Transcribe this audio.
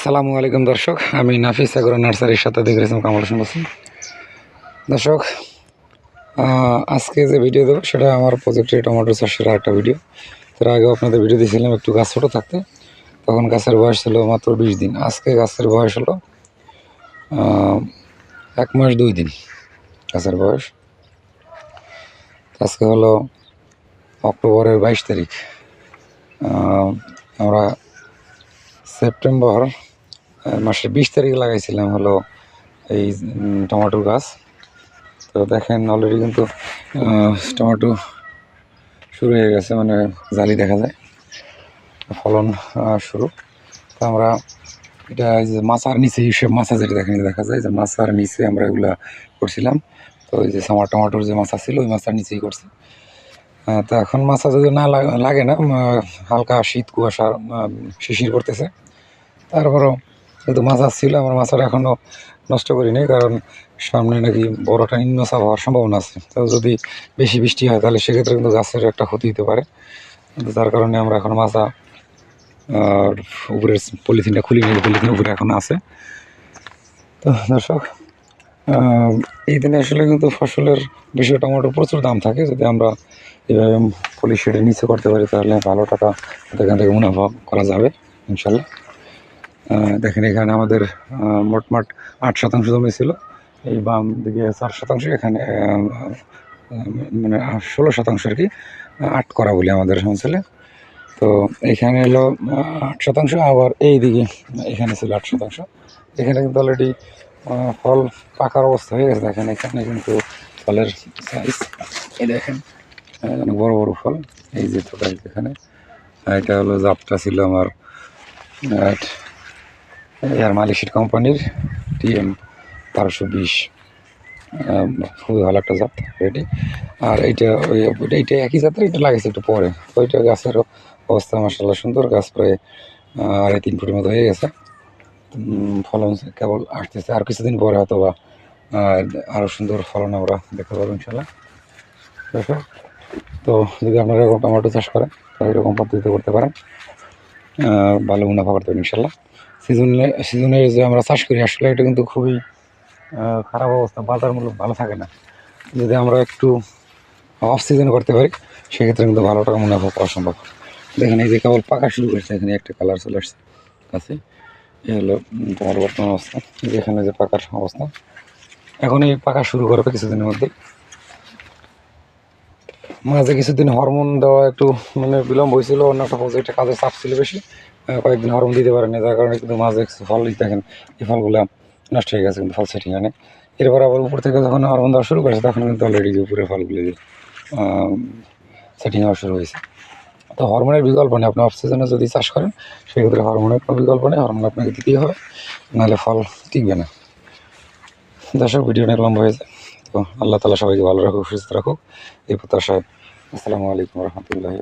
আসসালামু আলাইকুম দর্শক, আমি নাফিস সাগর নার্সারির সাথে দেখে দেখেছিলাম কামাল হোসেন দর্শক আজকে যে ভিডিও দেবো, সেটা আমার প্রজেক্টের টমেটো চাষের একটা ভিডিও তার আগেও আপনাদের ভিডিও দিয়েছিলাম, একটু গাছ ছোটো থাকতে। তখন গাছের বয়স ছিল মাত্র বিশ দিন। আজকে গাছের বয়স হলো এক মাস দুই দিন গাছের বয়স। আজকে হলো অক্টোবরের বাইশ তারিখ। আমরা সেপ্টেম্বর মাসের বিশ তারিখে লাগাইছিলাম হলো এই উম, টমেটো গাছ। তো দেখেন অলরেডি কিন্তু টমেটো শুরু হয়ে গেছে মানে জালি দেখা যায় ফলন শুরু। তো আমরা এটা এই যে মাছার নিচে হিসেব মাছা যেটা দেখেন দেখা যায় যে মাছার নিচে আমরা এগুলা করছিলাম। তো ওই যে আমার টমেটোর যে মাছা ছিল ওই মাছার নিচেই করছি। তো এখন মাছা যদি না লাগে না হালকা শীত কুয়াশা শিশির করতেছে তারপরও যেহেতু মাছ আসছিল, আমার মাছটা এখনও নষ্ট করিনি, কারণ সামনে নাকি বড় একটা নিম্নচাপ হওয়ার সম্ভাবনা আছে। তো যদি বেশি বৃষ্টি হয়, তাহলে সেক্ষেত্রে কিন্তু গাছের একটা ক্ষতি হতে পারে। কিন্তু তার কারণে আমরা এখন মাছা, আর উপরের পলিথিনটা খুলি নিয়ে পলিথিন উপরে এখন আছে। তো দর্শক এই দিনে আসলে কিন্তু ফসলের বেশি টমেটোর প্রচুর দাম থাকে। যদি আমরা এভাবে পলি নিচে করতে পারি, তাহলে ভালো টাকা এখান থেকে মুনাফা করা যাবে, ইনশাল্লাহ। দেখেন এখানে আমাদের মোটমাট আট শতাংশ জমি ছিল। এই বাম দিকে চার শতাংশ এখানে মানে ষোলো শতাংশ আর কি আট করা বলি আমাদের অঞ্চলে। তো এখানে আহ, আট শতাংশ আবার এই দিকে এখানে ছিল আট শতাংশ। এখানে কিন্তু অলরেডি ফল পাকার অবস্থা হয়ে গেছে। দেখেন এখানে কিন্তু ফলের সাইজ এই দেখেন অনেক বড় বড় ফল। এই যে তো এখানে এটা হলো জাতটা ছিল আমার এয়ার মালিশির কোম্পানির টিএম বারোশো বিশ খুবই ভালো একটা জাত এটি আর এইটা ওই এইটা একই জাতের এটা লাগাইছে একটু পরে। ওইটা গাছের অবস্থা মাসাল্লাহ সুন্দর, গাছ প্রায় আড়াই তিন ফুটের মতো হয়ে গেছে। ফলন কেবল আসতেছে। আর কিছুদিন পরে হয়তো বা আরও সুন্দর ফলন আমরা দেখতে পাবো ইনশাল্লাহ তো যদি আপনারা এরকম টমেটো চাষ করেন, তাহলে এরকম পদ্ধতিতে করতে পারেন। ভালো মুনাফা করতে পারেন ইনশাল্লাহ। সিজনে সিজনে যে আমরা চাষ করি আসলে এটা কিন্তু খুবই খারাপ অবস্থা বাজার মূল্য ভালো থাকে না। যদি আমরা একটু অফ সিজন করতে পারি, সেক্ষেত্রে কিন্তু ভালো টাকা মুনাফা পাওয়া সম্ভব। দেখেন এই যে কেবল পাকা শুরু করেছে, এখানে একটা কালার চলে আসছে কাছে। এই হলো তোমার বর্তমান অবস্থা এখানে যে পাকার অবস্থা। এখন এই পাকা শুরু করবে কিছুদিনের মধ্যে মাঝে কিছুদিন হরমোন দেওয়া একটু মানে বিলম্ব হয়েছিল, অন্য একটা প্রজেক্টে কাজের চাপ ছিল বেশি। কয়েকদিন হরমোন দিতে পারেনি, যার কারণে কিন্তু মাঝে কিছু ফল দেখেন, এই ফলগুলো নষ্ট হয়ে গেছে, কিন্তু ফল সেটিং আনে এরপর আবার উপর থেকে যখন হরমোন দেওয়া শুরু করেছে, তখন কিন্তু অলরেডি উপরে ফলগুলো সেটিং হওয়া শুরু হয়েছে। তো হরমোনের বিকল্প নেই, আপনি অফ সিজনে যদি চাষ করেন, সেক্ষেত্রে হরমোনের কোনো বিকল্প নেই হরমোন আপনাকে দিতেই হবে, নাহলে ফল টিকবে না। দর্শক ভিডিও অনেক লম্বা হয়েছে। তো আল্লাহ তালা সবাইকে ভালো রাখুক সুস্থ রাখুক। এই প্রত্যাশায় আসসালামু আলাইকুম রহমতুল্লাহ